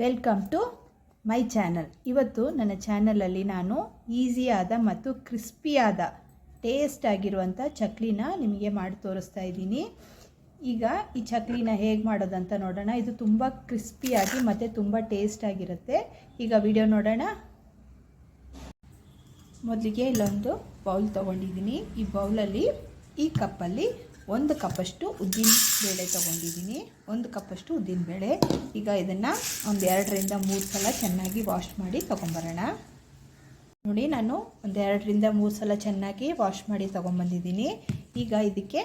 Welcome to my channel ಇವತ್ತು ನನ್ನ ಚಾನಲಲ್ಲಿ ನಾನು ಈಸಿಯಾದ ಮತ್ತು ಕ್ರಿಸ್ಪಿಯಾದ ಟೇಸ್ಟ್ ಆಗಿರುವಂಥ ಚಕ್ಲಿನ ನಿಮಗೆ ಮಾಡಿ ತೋರಿಸ್ತಾ ಇದ್ದೀನಿ. ಈಗ ಈ ಚಕ್ಲಿನ ಹೇಗೆ ಮಾಡೋದಂತ ನೋಡೋಣ. ಇದು ತುಂಬ ಕ್ರಿಸ್ಪಿಯಾಗಿ ಮತ್ತು ತುಂಬ ಟೇಸ್ಟಾಗಿರುತ್ತೆ ಈಗ ವಿಡಿಯೋ ನೋಡೋಣ. ಮೊದಲಿಗೆ ಇಲ್ಲೊಂದು ಬೌಲ್ ತೊಗೊಂಡಿದ್ದೀನಿ. ಈ ಬೌಲಲ್ಲಿ ಈ ಕಪ್ಪಲ್ಲಿ ಒಂದು ಕಪ್ಪಷ್ಟು ಉದ್ದಿನ ಬೇಳೆ ತೊಗೊಂಡಿದ್ದೀನಿ. ಒಂದು ಕಪ್ಪಷ್ಟು ಉದ್ದಿನ ಬೇಳೆ. ಈಗ ಇದನ್ನು ಒಂದು ಎರಡರಿಂದ ಮೂರು ಸಲ ಚೆನ್ನಾಗಿ ವಾಶ್ ಮಾಡಿ ತೊಗೊಂಬರೋಣ. ನೋಡಿ ನಾನು ಒಂದು ಎರಡರಿಂದ ಮೂರು ಸಲ ಚೆನ್ನಾಗಿ ವಾಶ್ ಮಾಡಿ ತೊಗೊಂಬಂದಿದ್ದೀನಿ. ಈಗ ಇದಕ್ಕೆ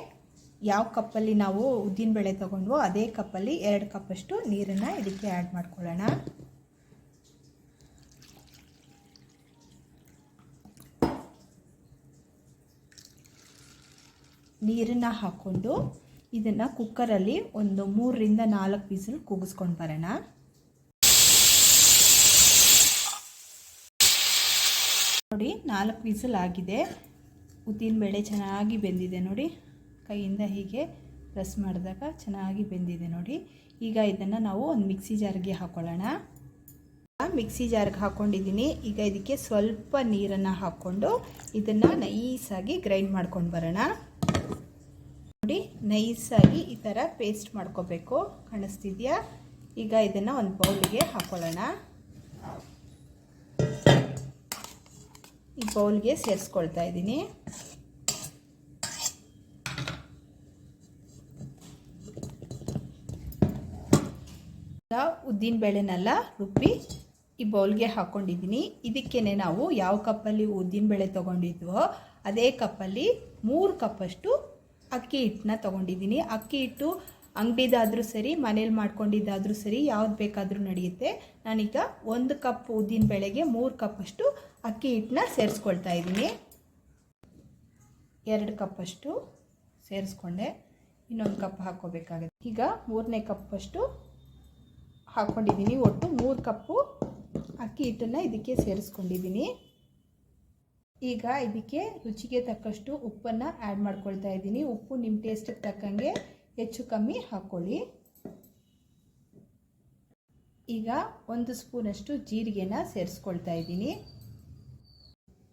ಯಾವ ಕಪ್ಪಲ್ಲಿ ನಾವು ಉದ್ದಿನ ಬೇಳೆ ತೊಗೊಂಡ್ವೋ ಅದೇ ಕಪ್ಪಲ್ಲಿ ಎರಡು ಕಪ್ಪಷ್ಟು ನೀರನ್ನು ಇದಕ್ಕೆ ಆ್ಯಡ್ ಮಾಡ್ಕೊಳ್ಳೋಣ. ನೀರನ್ನು ಹಾಕ್ಕೊಂಡು ಇದನ್ನು ಕುಕ್ಕರಲ್ಲಿ ಒಂದು ಮೂರರಿಂದ ನಾಲ್ಕು ವಿಸಿಲ್ ಕೂಗಿಸ್ಕೊಂಡು ಬರೋಣ. ನೋಡಿ, ನಾಲ್ಕು ವಿಸಿಲ್ ಆಗಿದೆ. ಉದ್ದಿನಬೇಳೆ ಚೆನ್ನಾಗಿ ಬೆಂದಿದೆ ನೋಡಿ. ಕೈಯಿಂದ ಹೀಗೆ ಪ್ರೆಸ್ ಮಾಡಿದಾಗ ಚೆನ್ನಾಗಿ ಬೆಂದಿದೆ ನೋಡಿ. ಈಗ ಇದನ್ನು ನಾವು ಒಂದು ಮಿಕ್ಸಿ ಜಾರ್ಗೆ ಹಾಕ್ಕೊಳ್ಳೋಣ ಮಿಕ್ಸಿ ಜಾರ್ಗೆ ಹಾಕ್ಕೊಂಡಿದ್ದೀನಿ ಈಗ ಇದಕ್ಕೆ ಸ್ವಲ್ಪ ನೀರನ್ನು ಹಾಕ್ಕೊಂಡು ಇದನ್ನು ನೈಸಾಗಿ ಗ್ರೈಂಡ್ ಮಾಡ್ಕೊಂಡು ಬರೋಣ. ನೋಡಿ ನೈಸಾಗಿ ಈ ಥರ ಪೇಸ್ಟ್ ಮಾಡ್ಕೋಬೇಕು. ಕಾಣಿಸ್ತಿದ್ಯಾ? ಈಗ ಇದನ್ನು ಒಂದು ಬೌಲ್ಗೆ ಹಾಕ್ಕೊಳ್ಳೋಣ ಈ ಬೌಲ್ಗೆ ಸೇರಿಸ್ಕೊಳ್ತಾ ಇದ್ದೀನಿ. ಉದ್ದಿನ ಬೇಳೆನೆಲ್ಲ ರುಬ್ಬಿ ಈ ಬೌಲ್ಗೆ ಹಾಕ್ಕೊಂಡಿದ್ದೀನಿ ಇದಕ್ಕೇ ನಾವು ಯಾವ ಕಪ್ಪಲ್ಲಿ ಉದ್ದಿನ ಬೇಳೆ ತೊಗೊಂಡಿದ್ವೋ, ಅದೇ ಕಪ್ಪಲ್ಲಿ ಮೂರು ಕಪ್ಪಷ್ಟು ಅಕ್ಕಿ ಹಿಟ್ಟನ್ನ ತೊಗೊಂಡಿದ್ದೀನಿ. ಅಕ್ಕಿ ಹಿಟ್ಟು ಅಂಗಡಿದಾದರೂ ಸರಿ, ಮನೇಲಿ ಮಾಡ್ಕೊಂಡಿದ್ದಾದರೂ ಸರಿ ಯಾವ್ದು ಬೇಕಾದರೂ ನಡೆಯುತ್ತೆ. ನಾನೀಗ ಒಂದು ಕಪ್ ಉದ್ದಿನ ಬೇಳೆಗೆ ಮೂರು ಕಪ್ಪಷ್ಟು ಅಕ್ಕಿ ಹಿಟ್ಟನ್ನ ಸೇರಿಸ್ಕೊಳ್ತಾ ಇದ್ದೀನಿ. ಎರಡು ಕಪ್ಪಷ್ಟು ಸೇರಿಸ್ಕೊಂಡೆ. ಇನ್ನೊಂದು ಕಪ್ ಹಾಕೋಬೇಕಾಗುತ್ತೆ ಈಗ ಮೂರನೇ ಕಪ್ಪಷ್ಟು ಹಾಕ್ಕೊಂಡಿದ್ದೀನಿ ಒಟ್ಟು ಮೂರು ಕಪ್ಪು ಅಕ್ಕಿ ಹಿಟ್ಟನ್ನು ಇದಕ್ಕೆ ಸೇರಿಸ್ಕೊಂಡಿದ್ದೀನಿ. ಈಗ ಇದಕ್ಕೆ ರುಚಿಗೆ ತಕ್ಕಷ್ಟು ಉಪ್ಪನ್ನು ಆ್ಯಡ್ ಮಾಡ್ಕೊಳ್ತಾ ಇದ್ದೀನಿ. ಉಪ್ಪು ನಿಮ್ಮ ಟೇಸ್ಟಿಗೆ ತಕ್ಕಂಗೆ ಹೆಚ್ಚು ಕಮ್ಮಿ ಹಾಕ್ಕೊಳ್ಳಿ ಈಗ ಒಂದು ಸ್ಪೂನಷ್ಟು ಜೀರಿಗೆನ ಸೇರಿಸ್ಕೊಳ್ತಾ ಇದ್ದೀನಿ.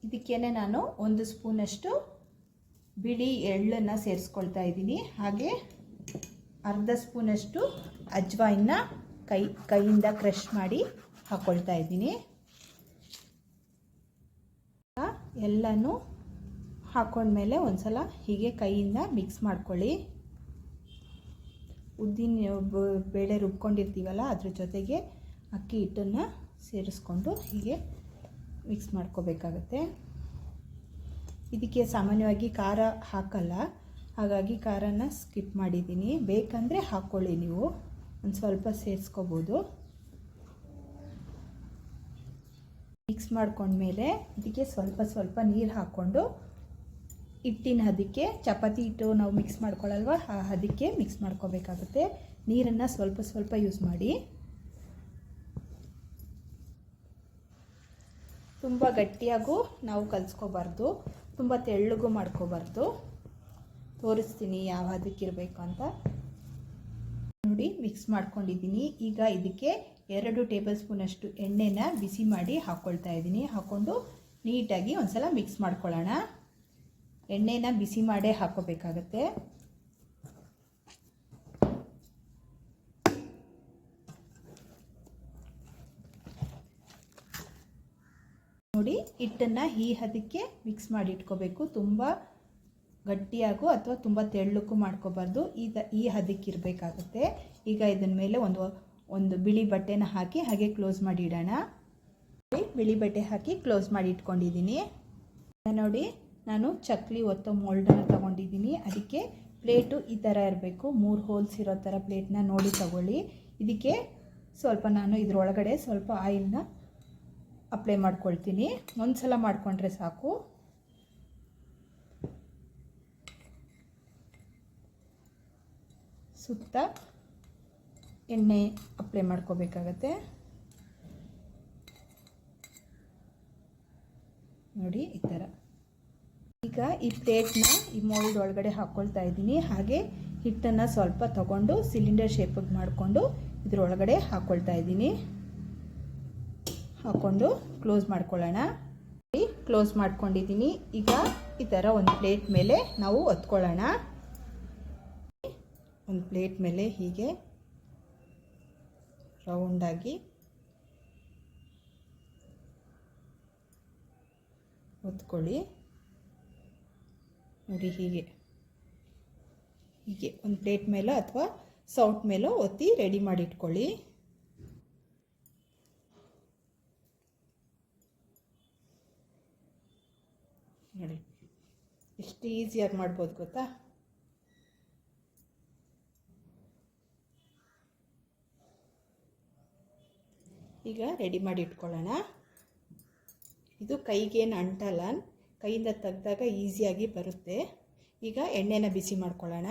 ಇದಕ್ಕೇನೆ ನಾನು ಒಂದು ಸ್ಪೂನಷ್ಟು ಬಿಳಿ ಎಳ್ಳನ್ನು ಸೇರಿಸ್ಕೊಳ್ತಾ ಇದ್ದೀನಿ. ಹಾಗೆ ಅರ್ಧ ಸ್ಪೂನಷ್ಟು ಅಜ್ವಾಯಿನ ಕೈ, ಕೈಯಿಂದ ಕ್ರಷ್ ಮಾಡಿ ಹಾಕ್ಕೊಳ್ತಾ ಇದ್ದೀನಿ. ಎಲ್ಲನೂ ಹಾಕೊಂಡ್ಮೇಲೆ ಒಂದು ಸಲ ಹೀಗೆ ಕೈಯಿಂದ ಮಿಕ್ಸ್ ಮಾಡ್ಕೊಳ್ಳಿ. ಉದ್ದಿನ ಬೇಳೆ ರುಬ್ಕೊಂಡಿರ್ತೀವಲ್ಲ, ಅದ್ರ ಜೊತೆಗೆ ಅಕ್ಕಿ ಹಿಟ್ಟನ್ನು ಸೇರಿಸ್ಕೊಂಡು ಹೀಗೆ ಮಿಕ್ಸ್ ಮಾಡ್ಕೋಬೇಕಾಗತ್ತೆ. ಇದಕ್ಕೆ ಸಾಮಾನ್ಯವಾಗಿ ಖಾರ ಹಾಕಲ್ಲ, ಹಾಗಾಗಿ ಖಾರನ ಸ್ಕಿಪ್ ಮಾಡಿದ್ದೀನಿ. ಬೇಕಂದರೆ ಹಾಕ್ಕೊಳ್ಳಿ ನೀವು, ಒಂದು ಸ್ವಲ್ಪ ಸೇರಿಸ್ಕೋಬೋದು. ಮಿಕ್ಸ್ ಮಾಡ್ಕೊಂಡ್ಮೇಲೆ ಇದಕ್ಕೆ ಸ್ವಲ್ಪ ಸ್ವಲ್ಪ ನೀರು ಹಾಕ್ಕೊಂಡು ಹಿಟ್ಟಿನ ಹದಕ್ಕೆ ಚಪಾತಿ ಹಿಟ್ಟು ನಾವು ಮಿಕ್ಸ್ ಮಾಡ್ಕೊಳ್ಳಲ್ವ ಆ ಹದಕ್ಕೆ ಮಿಕ್ಸ್ ಮಾಡ್ಕೋಬೇಕಾಗುತ್ತೆ. ನೀರನ್ನು ಸ್ವಲ್ಪ ಸ್ವಲ್ಪ ಯೂಸ್ ಮಾಡಿ. ತುಂಬ ಗಟ್ಟಿಯಾಗೂ ನಾವು ಕಲಿಸ್ಕೋಬಾರ್ದು, ತುಂಬ ತೆಳ್ಳಗೂ ಮಾಡ್ಕೋಬಾರ್ದು. ತೋರಿಸ್ತೀನಿ ಯಾವ ಹದಕ್ಕಿರಬೇಕು ಅಂತ. ನೋಡಿ, ಮಿಕ್ಸ್ ಮಾಡ್ಕೊಂಡಿದ್ದೀನಿ. ಈಗ ಇದಕ್ಕೆ ಎರಡು ಟೇಬಲ್ ಸ್ಪೂನಷ್ಟು ಎಣ್ಣೆನ ಬಿಸಿ ಮಾಡಿ ಹಾಕ್ಕೊಳ್ತಾ ಇದ್ದೀನಿ. ಹಾಕ್ಕೊಂಡು ನೀಟಾಗಿ ಒಂದು ಸಲ ಮಿಕ್ಸ್ ಮಾಡ್ಕೊಳ್ಳೋಣ. ಎಣ್ಣೆನ ಬಿಸಿ ಮಾಡೇ ಹಾಕೋಬೇಕಾಗತ್ತೆ. ನೋಡಿ, ಹಿಟ್ಟನ್ನು ಈ ಹದಕ್ಕೆ ಮಿಕ್ಸ್ ಮಾಡಿ ಇಟ್ಕೋಬೇಕು. ತುಂಬ ಗಟ್ಟಿಯಾಗೂ ಅಥವಾ ತುಂಬ ತೆಳ್ಳಕ್ಕೂ ಮಾಡ್ಕೋಬಾರ್ದು. ಈ ತ ಈ ಹದಕ್ಕೆ ಇರಬೇಕಾಗುತ್ತೆ. ಈಗ ಇದನ್ನ ಮೇಲೆ ಒಂದು ಒಂದು ಬಿಳಿ ಬಟ್ಟೆನ ಹಾಕಿ ಹಾಗೆ ಕ್ಲೋಸ್ ಮಾಡಿ ಇಡೋಣ. ಬಿಳಿ ಬಟ್ಟೆ ಹಾಕಿ ಕ್ಲೋಸ್ ಮಾಡಿ ಇಟ್ಕೊಂಡಿದ್ದೀನಿ. ನೋಡಿ, ನಾನು ಚಕ್ಲಿ ಒತ್ತೋ ಮೋಲ್ಡನ್ನು ತೊಗೊಂಡಿದ್ದೀನಿ. ಅದಕ್ಕೆ ಪ್ಲೇಟು ಈ ಥರ ಇರಬೇಕು. ಮೂರು ಹೋಲ್ಸ್ ಇರೋ ಥರ ಪ್ಲೇಟ್ನ ನೋಡಿ ತಗೊಳ್ಳಿ. ಇದಕ್ಕೆ ಸ್ವಲ್ಪ ನಾನು ಇದರೊಳಗಡೆ ಸ್ವಲ್ಪ ಆಯಿಲ್ನ ಅಪ್ಲೈ ಮಾಡ್ಕೊಳ್ತೀನಿ. ಒಂದು ಸಲ ಮಾಡಿಕೊಂಡ್ರೆ ಸಾಕು. ಸುತ್ತ ಎಣ್ಣೆ ಅಪ್ಲೈ ಮಾಡ್ಕೋಬೇಕಾಗತ್ತೆ. ನೋಡಿ, ಈ ಥರ. ಈಗ ಈ ಪ್ಲೇಟ್ನ ಈ ಮೋಲ್ಡ್ ಒಳಗಡೆ ಹಾಕ್ಕೊಳ್ತಾ ಇದ್ದೀನಿ. ಹಾಗೆ ಹಿಟ್ಟನ್ನು ಸ್ವಲ್ಪ ತಗೊಂಡು ಸಿಲಿಂಡರ್ ಶೇಪಿಗೆ ಮಾಡಿಕೊಂಡು ಇದರೊಳಗಡೆ ಹಾಕ್ಕೊಳ್ತಾ ಇದ್ದೀನಿ. ಹಾಕ್ಕೊಂಡು ಕ್ಲೋಸ್ ಮಾಡ್ಕೊಳ್ಳೋಣ. ಕ್ಲೋಸ್ ಮಾಡ್ಕೊಂಡಿದ್ದೀನಿ. ಈಗ ಈ ಥರ ಒಂದು ಪ್ಲೇಟ್ ಮೇಲೆ ನಾವು ಒತ್ಕೊಳ್ಳೋಣ. ಒಂದು ಪ್ಲೇಟ್ ಮೇಲೆ ಹೀಗೆ ರೌಂಡಾಗಿ ಒತ್ಕೊಳ್ಳಿ ನೋಡಿ ಹೀಗೆ. ಹೀಗೆ ಒಂದು ಪ್ಲೇಟ್ ಮೇಲೋ ಅಥವಾ ಸೌಟ್ ಮೇಲೋ ಒತ್ತಿ ರೆಡಿ ಮಾಡಿ ಇಟ್ಕೊಳ್ಳಿ. ನೋಡಿ. ಎಷ್ಟು ಈಸಿಯಾಗಿ ಮಾಡ್ಬೋದು ಗೊತ್ತಾ? ಈಗ ರೆಡಿ ಮಾಡಿ ಇಟ್ಕೊಳ್ಳೋಣ. ಇದು ಕೈಗೇನು ಅಂಟಲ್ಲ ಕೈಯಿಂದ ತೆಗ್ದಾಗ ಈಸಿಯಾಗಿ ಬರುತ್ತೆ. ಈಗ ಎಣ್ಣೆನ ಬಿಸಿ ಮಾಡ್ಕೊಳ್ಳೋಣ.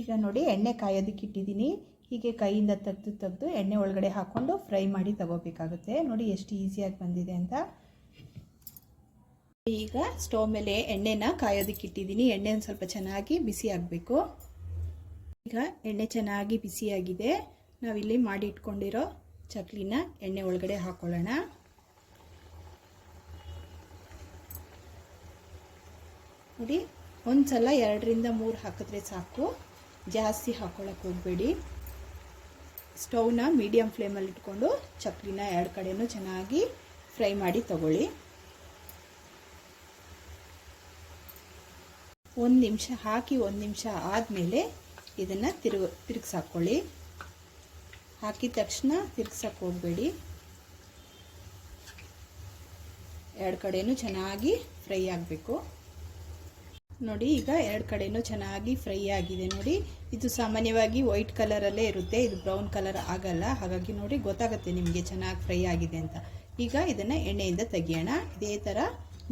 ಈಗ ನೋಡಿ ಎಣ್ಣೆ ಕಾಯೋದಕ್ಕೆ ಇಟ್ಟಿದ್ದೀನಿ. ಹೀಗೆ ಕೈಯಿಂದ ತೆಗೆದು ತೆಗೆದು ಎಣ್ಣೆ ಒಳಗಡೆ ಹಾಕ್ಕೊಂಡು ಫ್ರೈ ಮಾಡಿ ತಗೋಬೇಕಾಗುತ್ತೆ. ನೋಡಿ ಎಷ್ಟು ಈಸಿಯಾಗಿ ಬಂದಿದೆ ಅಂತ. ಈಗ ಸ್ಟವ್ ಮೇಲೆ ಎಣ್ಣೆನ ಕಾಯೋದಕ್ಕೆ ಇಟ್ಟಿದ್ದೀನಿ. ಎಣ್ಣೆ ಸ್ವಲ್ಪ ಚೆನ್ನಾಗಿ ಬಿಸಿ ಆಗಬೇಕು. ಈಗ ಎಣ್ಣೆ ಚೆನ್ನಾಗಿ ಬಿಸಿಯಾಗಿದೆ. ನಾವಿಲ್ಲಿ ಮಾಡಿ ಇಟ್ಕೊಂಡಿರೋ ಚಕ್ಲಿನ ಎಣ್ಣೆ ಒಳಗಡೆ ಹಾಕ್ಕೊಳ್ಳೋಣ ನೋಡಿ ಒಂದು ಸಲ ಎರಡರಿಂದ ಮೂರು ಹಾಕಿದ್ರೆ ಸಾಕು. ಜಾಸ್ತಿ ಹಾಕ್ಕೊಳಕ್ಕೆ ಹೋಗಬೇಡಿ. ಸ್ಟೌವ್ನ ಮೀಡಿಯಮ್ ಫ್ಲೇಮಲ್ಲಿ ಇಟ್ಕೊಂಡು ಚಕ್ಲಿನ ಎರಡು ಕಡೆಯೂ ಚೆನ್ನಾಗಿ ಫ್ರೈ ಮಾಡಿ ತಗೊಳ್ಳಿ. ಒಂದು ನಿಮಿಷ ಹಾಕಿ ಒಂದು ನಿಮಿಷ ಆದಮೇಲೆ ಇದನ್ನು ತಿರುಗ ತಿರುಗಿಸಾಕೊಳ್ಳಿ ಹಾಕಿದ ತಕ್ಷಣ ತಿರ್ಗ್ಸಕ್ಕೆ ಹೋಗಬೇಡಿ. ಎರಡು ಕಡೆಯೂ ಚೆನ್ನಾಗಿ ಫ್ರೈ ಆಗಬೇಕು. ನೋಡಿ, ಈಗ ಎರಡು ಕಡೆಯೂ ಚೆನ್ನಾಗಿ ಫ್ರೈ ಆಗಿದೆ ನೋಡಿ. ಇದು ಸಾಮಾನ್ಯವಾಗಿ ವೈಟ್ ಕಲರಲ್ಲೇ ಇರುತ್ತೆ, ಇದು ಬ್ರೌನ್ ಕಲರ್ ಆಗಲ್ಲ. ಹಾಗಾಗಿ ನೋಡಿ, ಗೊತ್ತಾಗುತ್ತೆ ನಿಮಗೆ ಚೆನ್ನಾಗಿ ಫ್ರೈ ಆಗಿದೆ ಅಂತ. ಈಗ ಇದನ್ನು ಎಣ್ಣೆಯಿಂದ ತೆಗಿಯೋಣ. ಇದೇ ಥರ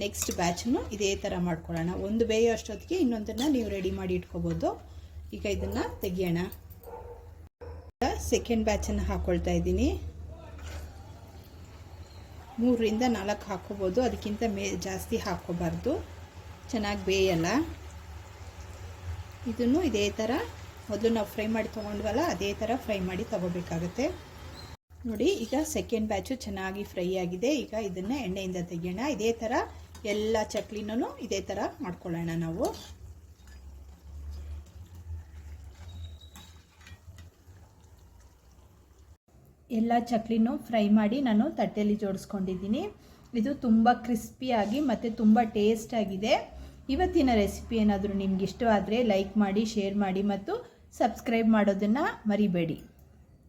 ನೆಕ್ಸ್ಟ್ ಬ್ಯಾಚನ್ನು ಇದೇ ಥರ ಮಾಡ್ಕೊಳ್ಳೋಣ. ಒಂದು ಬೇಯೋ ಅಷ್ಟೊತ್ತಿಗೆ ಇನ್ನೊಂದನ್ನು ನೀವು ರೆಡಿ ಮಾಡಿ ಇಟ್ಕೋಬೋದು. ಈಗ ಇದನ್ನು ತೆಗಿಯೋಣ. ಸೆಕೆಂಡ್ ಬ್ಯಾಚನ್ನು ಹಾಕ್ಕೊಳ್ತಾ ಇದ್ದೀನಿ. ಮೂರರಿಂದ ನಾಲ್ಕು ಹಾಕ್ಕೋಬೋದು ಅದಕ್ಕಿಂತ ಮೇ, ಜಾಸ್ತಿ ಹಾಕ್ಕೋಬಾರ್ದು ಚೆನ್ನಾಗಿ ಬೇಯಲ್ಲ. ಇದನ್ನು ಇದೇ ಥರ ಮೊದಲು ನಾವು ಫ್ರೈ ಮಾಡಿ ತೊಗೊಂಡ್ವಲ್ಲ, ಅದೇ ಥರ ಫ್ರೈ ಮಾಡಿ ತೊಗೋಬೇಕಾಗತ್ತೆ. ನೋಡಿ, ಈಗ ಸೆಕೆಂಡ್ ಬ್ಯಾಚು ಚೆನ್ನಾಗಿ ಫ್ರೈ ಆಗಿದೆ. ಈಗ ಇದನ್ನು ಎಣ್ಣೆಯಿಂದ ತೆಗೆಯೋಣ. ಇದೇ ಥರ ಎಲ್ಲ ಚಕ್ಲಿನೂ ಇದೇ ಥರ ಮಾಡ್ಕೊಳ್ಳೋಣ ನಾವು. ಎಲ್ಲ ಚಕ್ಲಿನೂ ಫ್ರೈ ಮಾಡಿ ನಾನು ತಟ್ಟೆಯಲ್ಲಿ ಜೋಡಿಸ್ಕೊಂಡಿದ್ದೀನಿ. ಇದು ತುಂಬ ಕ್ರಿಸ್ಪಿಯಾಗಿ ಮತ್ತು ತುಂಬ ಟೇಸ್ಟಾಗಿದೆ. ಇವತ್ತಿನ ರೆಸಿಪಿ ಏನಾದರೂ ನಿಮ್ಗೆ ಇಷ್ಟವಾದರೆ ಲೈಕ್ ಮಾಡಿ, ಶೇರ್ ಮಾಡಿ ಮತ್ತು ಸಬ್ಸ್ಕ್ರೈಬ್ ಮಾಡೋದನ್ನು ಮರಿಬೇಡಿ.